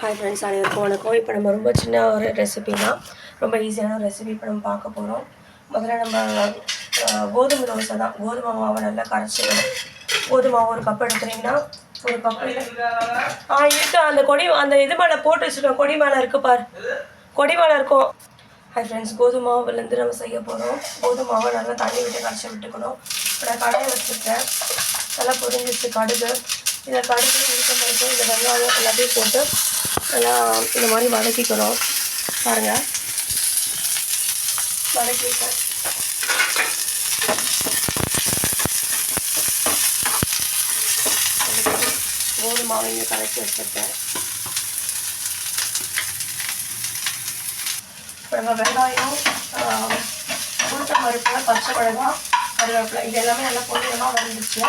Hi friends அனைவருக்கும் வணக்கம் இப்போ நம்ம ரொம்ப சின்ன ஒரு ரெசிபி தான். ரொம்ப ஈஸியான ஒரு ரெசிபி இப்போ நம்ம பார்க்க போகிறோம் முதல்ல நம்ம கோதுமை தோசை தான். கோதுமை மாவை நல்லா கரைச்சிக்கணும். கோதுமை மாவு ஒரு கப் எடுத்துட்டிங்கன்னா ஒரு கப் ஆ இருக்கு. அந்த கொடி அந்த இது மேலே போட்டு வச்சுருக்கோம். கொடி மேலே இருக்கு பார். கொடி மேலே இருக்கும். ஹாய் ஃப்ரெண்ட்ஸ் கோதுமை மாவுலேருந்து நம்ம செய்ய போகிறோம் கோதுமை மாவை நல்லா தண்ணி விட்டு கரைச்சி விட்டுக்கணும். இப்போ நான் கடையை வச்சுருக்கேன். நல்லா பொரிஞ்சிச்சு கடுகு. இதை கடுகு உளுத்தம் பருப்பு இந்த வெங்காயம் எல்லாத்தையும் போட்டு நல்லா இந்த மாதிரி வதக்கிக்கணும். பாருங்கள் வதக்கிட்டேன். வதக்கிட்டு மாவை இங்கே கரைச்சி வச்சுருக்கேன். இப்போ நம்ம வெங்காயம் உளுத்தம் பருப்பு பச்சை மிளகா கருவேப்பிலை இது எல்லாமே நல்லா பொண்ணுமாக வந்துருச்சு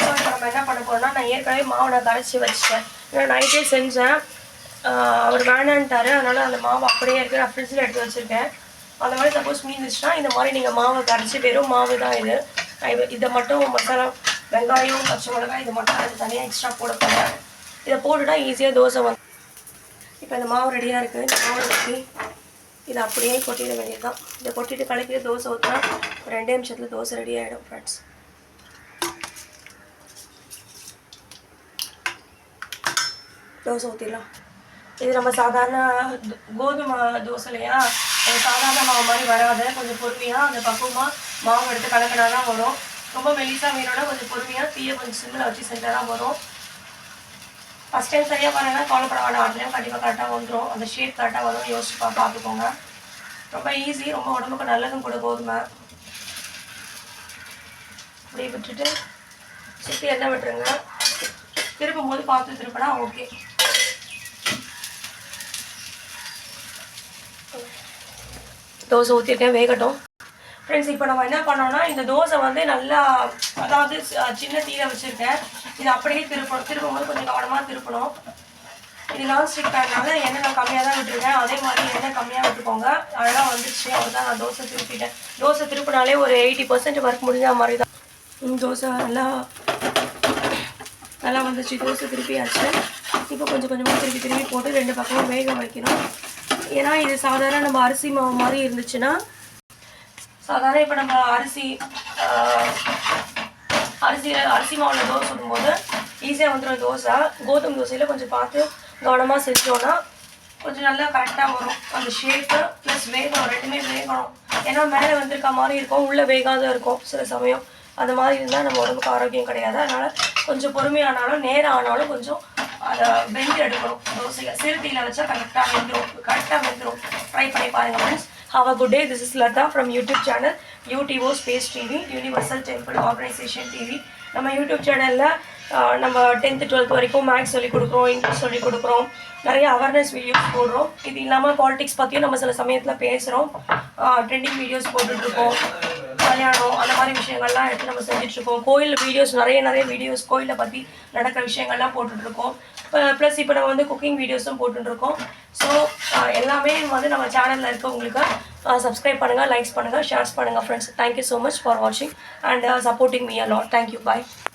ஸோ இப்போ நம்ம என்ன பண்ண போகிறோம்னா நான் ஏற்கனவே மாவை நான் கரைச்சி வச்சிட்டேன். ஏன்னா நைட்டே செஞ்சேன். அவர் வேணான்ட்டாரு. அதனால் அந்த மாவு அப்படியே இருக்குது நான் ஃப்ரிட்ஜில் எடுத்து வச்சுருக்கேன். அந்த மாதிரி சப்போஸ் மீந்துச்சுன்னா இந்த மாதிரி நீங்கள் மாவை கரைச்சி வெறும் மாவு தான் இது இதை மட்டும் மசாலா வெங்காயம் பச்சை மிளகாய் இது மட்டும் அது தனியாக எக்ஸ்ட்ரா போட போகிறேன் இதை போட்டுட்டா ஈஸியாக தோசை வந்து இப்போ இந்த மாவு ரெடியாக இருக்குது இந்த மாவு ஊற்றி இதை அப்படியே கொட்டிட வேண்டியதுதான். இதை கொட்டிட்டு கலக்கிட்டு தோசை ஊற்றினா ரெண்டே நிமிஷத்தில் தோசை ரெடி ஆகிடும் ஃப்ரெண்ட்ஸ் தோசை ஊற்றிடலாம் இது நம்ம சாதாரண கோதுமை தோசை இல்லையா? சாதாரண மாவு மாதிரி வராத. கொஞ்சம் பொறுமையாக அந்த பக்குவமாக மாவு எடுத்து கலக்கினா தான் வரும். ரொம்ப மெலிசாக வேணும்னா கொஞ்சம் பொறுமையாக தீயை கொஞ்சம் சிம்மில் வச்சு செஞ்சால் தான் வரும் ஃபஸ்ட் டைம் சரியாக பண்ணனா கவலைப்பட வேண்டாம் அடுத்த கண்டிப்பாக கரெக்டாக வந்துடும் அந்த ஷேப் கரெக்டாக வரும். யோசிச்சு பா பார்த்துக்கோங்க ரொம்ப ஈஸி ரொம்ப உடம்புக்கு நல்லதும் கூட கோதுமை. அப்படியே விட்டுட்டு சுற்றி எண்ணெய் விட்டுருங்க. திருப்பும் போது பார்த்து திருப்பினா ஓகே தோசை ஊற்றிருக்கேன் வேகட்டும். ஃப்ரெண்ட்ஸ் இப்போ நம்ம என்ன பண்ணோம்னா இந்த தோசை வந்து நல்லா அதாவது சின்ன தீயில வச்சுருக்கேன். இது அப்படியே திருப்பணும். திருப்பும் போது கொஞ்சம் கவனமாக திருப்பணும். இது நான்ஸ்டிக் பண்ணனால எண்ணெய் நான் கம்மியாக தான் விட்டுருக்கேன். அதே மாதிரி எண்ணெய் கம்மியாக விட்டுக்கோங்க. அழகாக வந்துச்சு அவ்வளோதான் நான் தோசை திருப்பிட்டேன். தோசை திருப்பினாலே ஒரு எயிட்டி பர்சன்ட் ஒர்க் முடிஞ்ச மாதிரி தான் தோசை நல்லா நல்லா வந்துச்சு தோசை திருப்பியாச்சு. இப்போ கொஞ்சம் கொஞ்சமாக திருப்பி திருப்பி போட்டு ரெண்டு பக்கமும் வேக வைக்கணும். ஏன்னா இது சாதாரண நம்ம அரிசி மாவு மாதிரி இருந்துச்சுன்னா சாதாரண இப்போ நம்ம அரிசி அரிசியில் அரிசி அரிசி மாவில் தோசை சுடும்போது ஈஸியாக வந்துடும் தோசை. கோதுமை தோசையில் கொஞ்சம் பார்த்து கவனமாக செஞ்சோன்னா கொஞ்சம் நல்லா கரெக்டாக வரும். அந்த ஷேப்பு ப்ளஸ் வேகணும் ரெண்டுமே வேகணும். ஏன்னா மேலே வந்திருக்க மாதிரி இருக்கும் உள்ளே வேகாத இருக்கும் சில சமயம். அந்த மாதிரி இருந்தால் நம்ம உடம்புக்கு ஆரோக்கியம் கிடையாது. அதனால் கொஞ்சம் பொறுமையானாலும் நேரம் ஆனாலும் கொஞ்சம் அதை வெந்து எடுக்கணும். தோசையை சிறுதியில் வச்சா கரெக்டாக வெந்துடும் கரெக்டாக வெந்துடும் ட்ரை பண்ணி பாருங்கள் friends how a good day this is Latha from YouTube channel U T O space TV universal temple organization TV நம்ம யூடியூப் சேனலில் நம்ம டென்த்து டுவெல்த் வரைக்கும் மேக்ஸ் சொல்லிக் கொடுக்குறோம் இங்கிலீஷ் சொல்லிக் கொடுக்குறோம். நிறைய அவேர்னஸ் வீடியோஸ் போடுறோம். இது இல்லாமல் பாலிடிக்ஸ் பற்றியும் நம்ம சில சமயத்தில் பேசுகிறோம் ட்ரெண்டிங் வீடியோஸ் போட்டுட்ருக்கோம் கல்யாணம் அந்த மாதிரி விஷயங்கள்லாம் எடுத்து நம்ம செஞ்சுட்ருக்கோம். கோயில் வீடியோஸ் நிறைய நிறைய வீடியோஸ் கோயிலை பற்றி நடக்கிற விஷயங்கள்லாம் போட்டுட்ருக்கோம். ப்ளஸ் இப்போ நம்ம வந்து குக்கிங் வீடியோஸும் போட்டுட்ருக்கோம். ஸோ எல்லாமே வந்து நம்ம சேனலில் இருக்கவங்களுக்கு சப்ஸ்கிரைப் பண்ணுங்கள் லைக்ஸ் பண்ணுங்கள் ஷேர்ஸ் பண்ணுங்கள் friends thank you so much for வாட்சிங் and supporting me a lot thank you bye